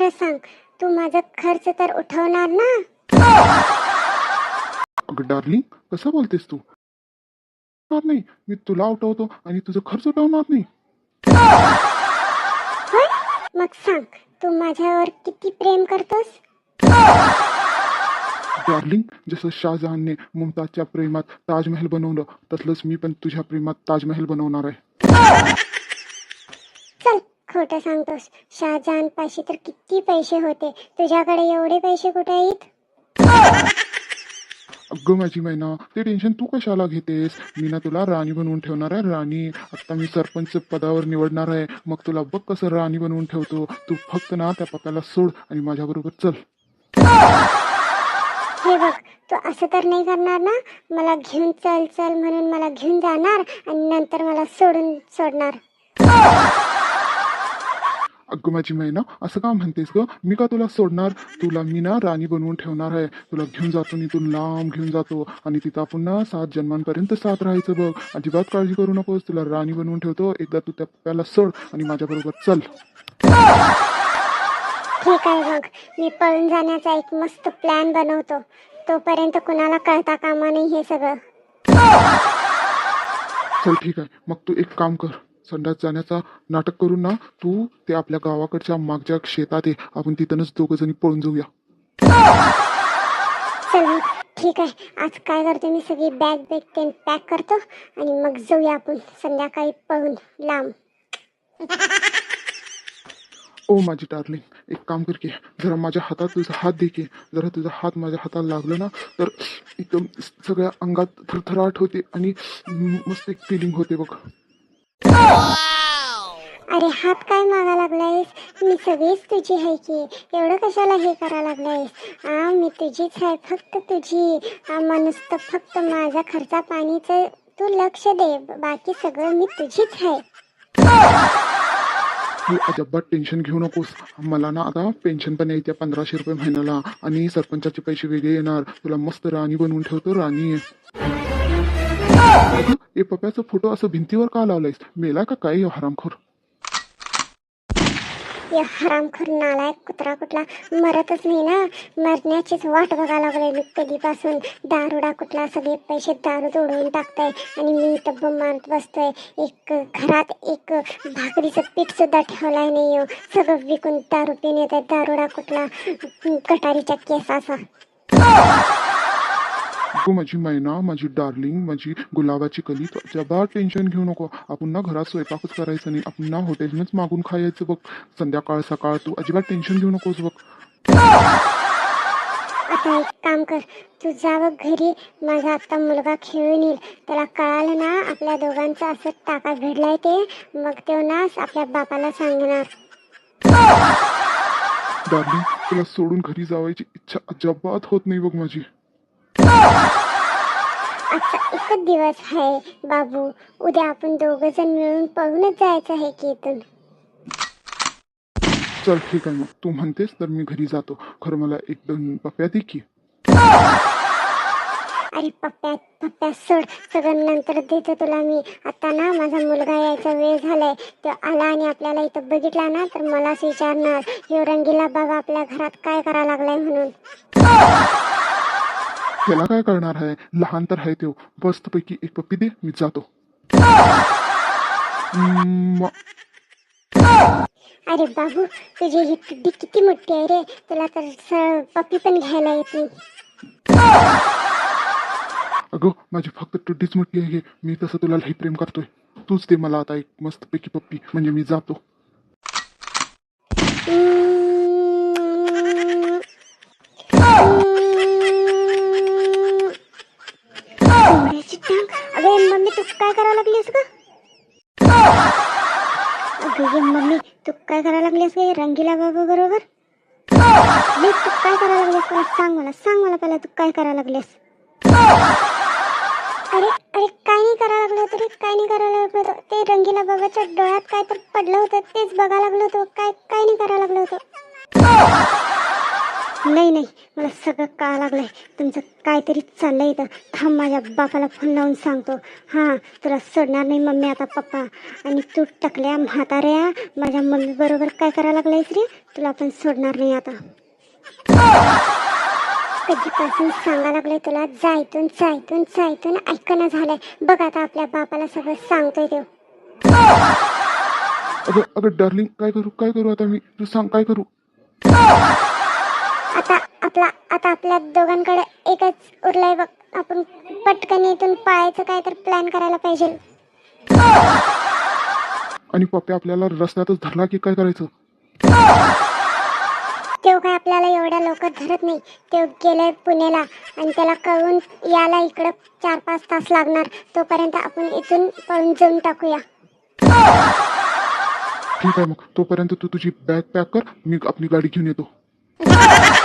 खरं सांग तू माझं खर्च तर उठवणार ना? अगं डार्लिंग कसं बोलतेस तू? उठवणार नाही. मी तुला उठवतो आणि तुझं खर्च उठवणार नाही. होय? मग सांग तू माझ्यावर किती प्रेम करतोस? डार्लिंग जसं शाहजहानने मुमताजच्या प्रेमात ताजमहल बनवलं तसलंच मी पण तुझ्या प्रेमात ताजमहल बनवणार आहे. खोटं सांगतोस. शहाजहान पाशी तर किती पैसे होते. तुझ्याकडे एवढे पैसे कुठे आहेत? अगं माझी मैना ते टेन्शन तू कशाला घेतेस? मी ना तुला राणी बनवून ठेवणार आहे राणी. आता मी सरपंच पदावर निवडणार आहे. मग तुला बघ कसं राणी बनवून ठेवतो. तू फक्त ना त्या पप्याला सोड आणि माझ्याबरोबर चल. हे बघ तू असं तर नाही करणार ना? मला घेऊन चल चल म्हणून मला घेऊन जाणार आणि नंतर मला सोडून सोडणार. अगं माझी मैना असं का म्हणतेस ग? मी का तुला सोडणार? तुला मी ना राणी बनवून ठेवणार आहे. तुला घेऊन जातो मी तू लांब घेऊन जातो. आणि तिथं आपण ना सात जन्मांपर्यंत साथ राहायचं बघ. अजिबात काळजी करू नकोस. तुला राणी बनवून ठेवतो. एकदा तू त्या पप्याला सोड आणि माझ्याबरोबर चल. ठीक आहे मग मी पळून जाण्याचा एक मस्त प्लॅन बनवतो. तोपर्यंत कुणाला कळता कामा नाही हे सगळं. चल ठीक आहे. मग तू एक काम कर. संडास जाण्याचा नाटक करून ना तू ते आपल्या गावाकडच्या मागच्या शेतात ये. आपण तिथूनच दोघं जणी पळून जाऊया. चल ठीक आहे. आज काय करतो मी सगळी बॅग बॅग ते पॅक करतो आणि मग जाऊया आपण संध्याकाळी पळून लांब. ओ माझी डार्लिंग एक काम कर की जरा माझ्या हातात तुझा हात दे की. जरा तुझा हात माझ्या हाताला लागला ना तर एकदम सगळ्या अंगात थरथराट होते आणि मस्त एक फिलिंग होते बघ. अरे हात काय मागा लागलायस? मी सगळीच तुझी आहे की. एवढं कशाला हे करा लागलायस? आ मी तुझीच आहे फक्त तुझी. आ फक्त माझ्या खर्चा पाणीचं तू लक्ष दे. बाकी सगळं मी तुझीच आहे. तू अजबात टेन्शन घेऊ नकोस. मला ना आता पेन्शन पण येते पंधराशे रुपये महिन्याला आणि सरपंचाचे पैसे वेगळे येणार. तुला मस्त राणी बनवून ठेवतो राणी. ए पप्याचा फोटो असं भिंतीवर का लावलायस? मेला का काय हरामखोर? या हरामखोर नालायक कुत्रा कुठला? मरतच नाही ना? मरण्याचीच वाट बघायला लागले मी कधीपासून. दारुडा कुठला? सगळे पैसे दारू उडवून टाकताय आणि मी तब्ब मारत बसतोय. एक घरात एक भाकरीचं पीठ सुद्धा ठेवलाय नाही हो सगळं विकून दारू पिऊन येत आहे दारुडा कुठला? कटारीच्या केसाचा. तू माझी मैना माझी डार्लिंग माझी गुलाबाची कली तू अजिबात टेन्शन घेऊ नको. आपण ना घरात स्वयंपाकच करायचं नाही. आपण ना हॉटेलनंच मागून खायचं बघ. संध्याकाळ सकाळ तू अजिबात टेन्शन घेऊ नकोस बघ. आता एक काम कर. तू जा बघ घरी. माझा आता मुलगा खेळून येईल. त्याला कळालं ना आपल्या दोघांचं असं टाका घडलाय ते. मग तो ना आपल्या बापाला सांगणार. डार्लिंग तुला सोडून घरी जावायची इच्छा अजिबात होत नाही बघ माझी. आजचा एकच दिवस आहे बाबू. उद्या आपण दोघ जण मिळून पळूनच जायचं आहे की इथून चल ठीक आहे. मग तू म्हणतेस तर मी घरी जातो. खरं मला एक दोन पप्या दे की. अरे पप्प्या पप्प्या सोड. सगळं नंतर देतो तुला मी. आता ना माझा मुलगा यायचा वेळ झालाय. तो आला आणि आपल्याला इथं बघितला ना तर मलाच विचारणार. ह्यो रंगीला बाबा आपल्या घरात काय करा लागलाय म्हणून. त्याला काय करणार आहे? लहान तर आहे तो. मस्तपैकी एक पप्पी दे मी जातो. अरे बाबू तुझी ही टुड्डी किती मोठी आहे रे. तुला तर पप्पी पण घ्यायला येत अगं माझी फक्त टुड्डीच म्हटली आहे. मी तसं तुला लई प्रेम करतोय. तूच दे मला आता एक मस्तपैकी पप्पी. म्हणजे मी जातो. अगं मम्मी तू काय करायला लागलीस ग? अगं मम्मी तू काय करायला लागलीस ग? रंगीला बाबा बरोबर? मी तू काय करायला लागलीस मला सांग मला सांग मला पहिला तू काय करायला लागलीस. अरे अरे काय नाही करायला लागलं तरी काय नाही करायला लागलं होतं. ते रंगीला बाबाच्या डोळ्यात काय तर पडलं होतं तेच बघायला लागलो होतो. काय काय नाही करायला लागलो होतो. नाही नाही. मला सगळं का लागलंय. तुमचं काहीतरी चाललंय इथं. थांब माझ्या बापाला फोन लावून सांगतो. हां तुला सोडणार नाही मम्मी आता पप्पा. आणि तू टकल्या म्हाताऱ्या माझ्या मम्मी बरोबर काय करायला लागलायस रे? तुला पण सोडणार नाही आता. कधीपासून सांगा लागलंय तुला? जायतून जायतून जायतून ऐकणं झालंय. बघ आता आपल्या बापाला सगळं सांगतोय देव अगं अगं डार्लिंग काय करू? काय करू आता मी? तू सांग काय करू? आपला आता आपल्या दोघांकडे एकच उरलाय बघ. आपण पटकन इथून पळायचं काय तर प्लॅन करायला पाहिजे. आणि पप्पा आपल्याला रस्त्यातच धरला की काय करायचं? तेव काय आपल्याला एवढ्या लवकर धरत नाही. तेव गेलाय पुण्याला आणि त्याला कळून याला इकडं चार पाच तास लागणार. तोपर्यंत आपण इथून पळून जाऊन टाकूया. ठीक आहे मग. तोपर्यंत तू तुझी बॅग पॅक कर. मी आपली गाडी घेऊन येतो.